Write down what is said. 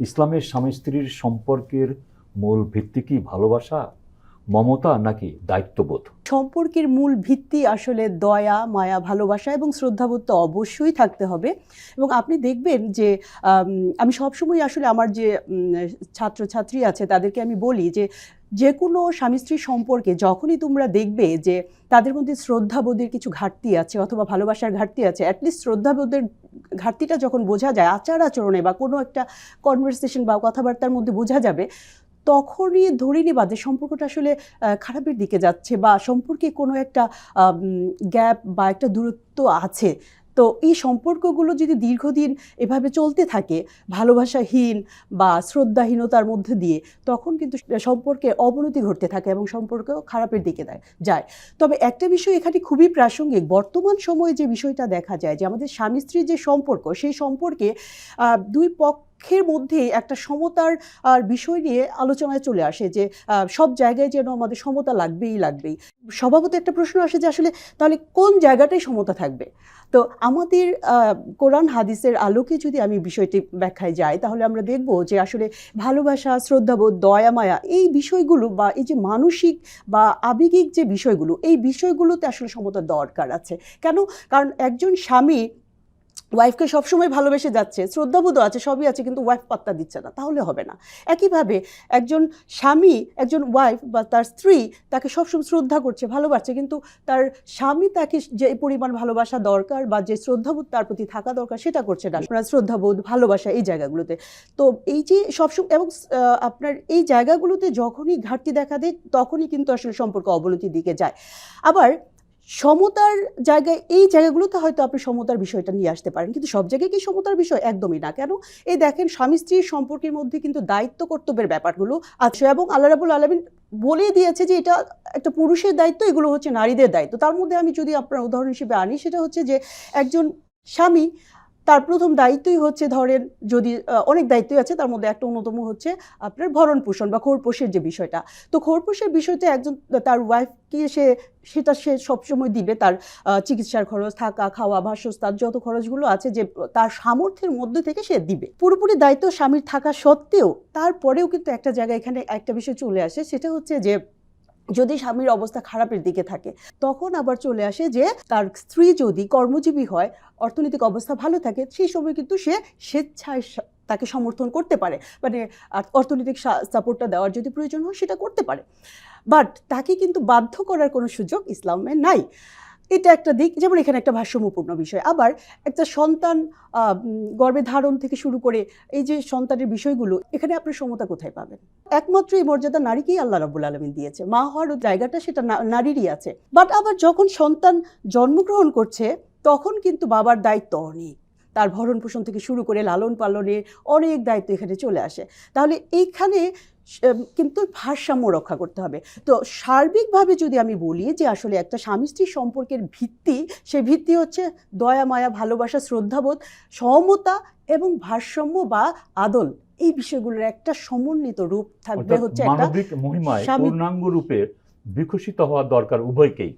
ইসলামের স্বামী স্ত্রীর সম্পর্কের মূল ভিত্তি কি ভালোবাসা, মমতা নাকি দায়িত্ববোধ? সম্পর্কের মূল ভিত্তি আসলে দয়া, মায়া, ভালোবাসা এবং শ্রদ্ধাবোধ তো অবশ্যই থাকতে হবে। এবং আপনি দেখবেন যে, আমি সবসময় আসলে আমার যে ছাত্রছাত্রী আছে তাদেরকে আমি বলি যে যে কোনো স্বামী স্ত্রী সম্পর্কে যখনই তোমরা দেখবে যে তাদের মধ্যে শ্রদ্ধাবোধের কিছু ঘাটতি আছে অথবা ভালোবাসার ঘাটতি আছে অ্যাটলিস্ট শ্রদ্ধাবোধের ঘাটতিটা যখন বোঝা যায়, আচার আচরণে বা কোনো একটা কনভারসেশন বা কথাবার্তার মধ্যে বোঝা যাবে, তখনই ধরে নিবা যে সম্পর্কটা আসলে খারাপের দিকে যাচ্ছে বা সম্পর্কে কোনো একটা গ্যাপ বা একটা দূরত্ব আছে। তো এই সম্পর্কগুলো যদি দীর্ঘদিন এভাবে চলতে থাকে, ভালোবাসাহীন বা শ্রদ্ধাহীনতার মধ্যে দিয়ে, তখন কিন্তু সম্পর্কে অবনতি ঘটতে থাকে এবং সম্পর্ক খারাপের দিকে যায়। তবে একটা বিষয় এখানে খুবই প্রাসঙ্গিক, বর্তমান সময়ে যে বিষয়টা দেখা যায় যে আমাদের স্বামী স্ত্রীর যে সম্পর্ক, সেই সম্পর্কে দুই দুই পক্ষের মধ্যে একটা সমতার আর বিষয় নিয়ে আলোচনায় চলে আসে যে সব জায়গায় যেন আমাদের সমতা লাগবেই লাগবেই। স্বভাবত একটা প্রশ্ন আসে যে, আসলে তাহলে কোন জায়গাটায় সমতা থাকবে? তো আমাদের কোরআন হাদিসের আলোকে যদি আমি বিষয়টি ব্যাখ্যায় যাই, তাহলে আমরা দেখব যে, আসলে ভালোবাসা, শ্রদ্ধাবোধ, দয়া, মায়া এই বিষয়গুলো বা এই যে মানসিক বা আবেগিক যে বিষয়গুলো, এই বিষয়গুলোতে আসলে সমতা দরকার আছে। কেন? কারণ একজন স্বামী ওয়াইফকে সবসময় ভালোবেসে যাচ্ছে, শ্রদ্ধাবোধও আছে, সবই আছে, কিন্তু ওয়াইফ পাত্তা দিচ্ছে না, তাহলে হবে না। একইভাবে একজন স্বামী, একজন ওয়াইফ বা তার স্ত্রী তাকে সবসময় শ্রদ্ধা করছে, ভালোবাসছে, কিন্তু তার স্বামী তাকে যে পরিমাণ ভালোবাসা দরকার বা যে শ্রদ্ধাবোধ তার প্রতি থাকা দরকার, সেটা করছে না। আপনার শ্রদ্ধাবোধ, ভালোবাসা এই জায়গাগুলোতে। তো এই যে সবসময়, এবং আপনার এই জায়গাগুলোতে যখনই ঘাটতি দেখা দেয়, তখনই কিন্তু আসলে সম্পর্ক অবনতির দিকে যায়। আবার সমতার জায়গায়, এই জায়গাগুলোতে হয়তো আপনি সমতার বিষয়টা নিয়ে আসতে পারেন। কিন্তু সব জায়গায় কি সমতার বিষয়? একদমই না। কেন? এই দেখেন, স্বামী স্ত্রীর সম্পর্কের মধ্যে কিন্তু দায়িত্ব কর্তব্যের ব্যাপারগুলো আছে এবং আল্লাহ রাবুল আলমিন বলে দিয়েছে যে এটা একটা পুরুষের দায়িত্ব, এগুলো হচ্ছে নারীদের দায়িত্ব। তার মধ্যে আমি যদি আপনার উদাহরণ হিসেবে আনি, সেটা হচ্ছে যে একজন স্বামী তার প্রথম দায়িত্বই হচ্ছে ধরেন যদি অনেক দায়িত্বই আছে, তার মধ্যে একটা অন্যতম হচ্ছে আপনার ভরণ পোষণ বা খোরপোষের যে বিষয়টা। তো খোরপোষের বিষয়টা একজন তার ওয়াইফকে সে, সেটা সে সবসময় দিবে তার চিকিৎসার খরচ, থাকা, খাওয়া, বাসস্থান, যত খরচগুলো আছে যে তার সামর্থ্যের মধ্যে থেকে সে দিবে। পুরোপুরি দায়িত্ব স্বামীর থাকা সত্ত্বেও তারপরেও কিন্তু একটা জায়গায় এখানে একটা বিষয় চলে আসে, সেটা হচ্ছে যে যদি স্বামীর অবস্থা খারাপের দিকে থাকে, তখন আবার চলে আসে যে তার স্ত্রী যদি কর্মজীবী হয়, অর্থনৈতিক অবস্থা ভালো থাকে, সেই সময় কিন্তু সে স্বেচ্ছায় তাকে সমর্থন করতে পারে। মানে অর্থনৈতিক সাপোর্টটা দেওয়ার যদি প্রয়োজন হয়, সেটা করতে পারে। বাট তাকে কিন্তু বাধ্য করার কোনো সুযোগ ইসলামে নাই। এটা একটা দিক, যেমন এখানে একটা ভারসাম্যপূর্ণ বিষয়। আবার একটা সন্তান গর্ভে ধারণ থেকে শুরু করে এই যে সন্তানের বিষয়গুলো, এখানে আপনার সমতা কোথায় পাবেন? একমাত্র এই মর্যাদা নারীকেই আল্লাহ রাবুল আলমিন দিয়েছে। মা হওয়ার জায়গাটা সেটা নারীরই আছে। বাট আবার যখন সন্তান জন্মগ্রহণ করছে, তখন কিন্তু বাবার দায়িত্ব অনেক। তার ভরণ পোষণ থেকে শুরু করে লালন পালনের অনেক দায়িত্ব এখানে চলে আসে। তাহলে এইখানে কিন্তু ভারসাম্য রক্ষা করতে হবে। তো সার্বিকভাবে যদি আমি বলি যে আসলে একটা স্বামী স্ত্রী সম্পর্কের ভিত্তি সে ভিত্তি হচ্ছে দয়া মায়া ভালোবাসা শ্রদ্ধাবোধ সমতা এবং ভারসাম্য বা আদল। এই বিষয়গুলোর একটা সমন্বিত রূপ থাকবে হচ্ছে একটা মানবিক মহিমায় পূর্ণাঙ্গ রূপে বিকশিত হওয়া দরকার উভয়কেই।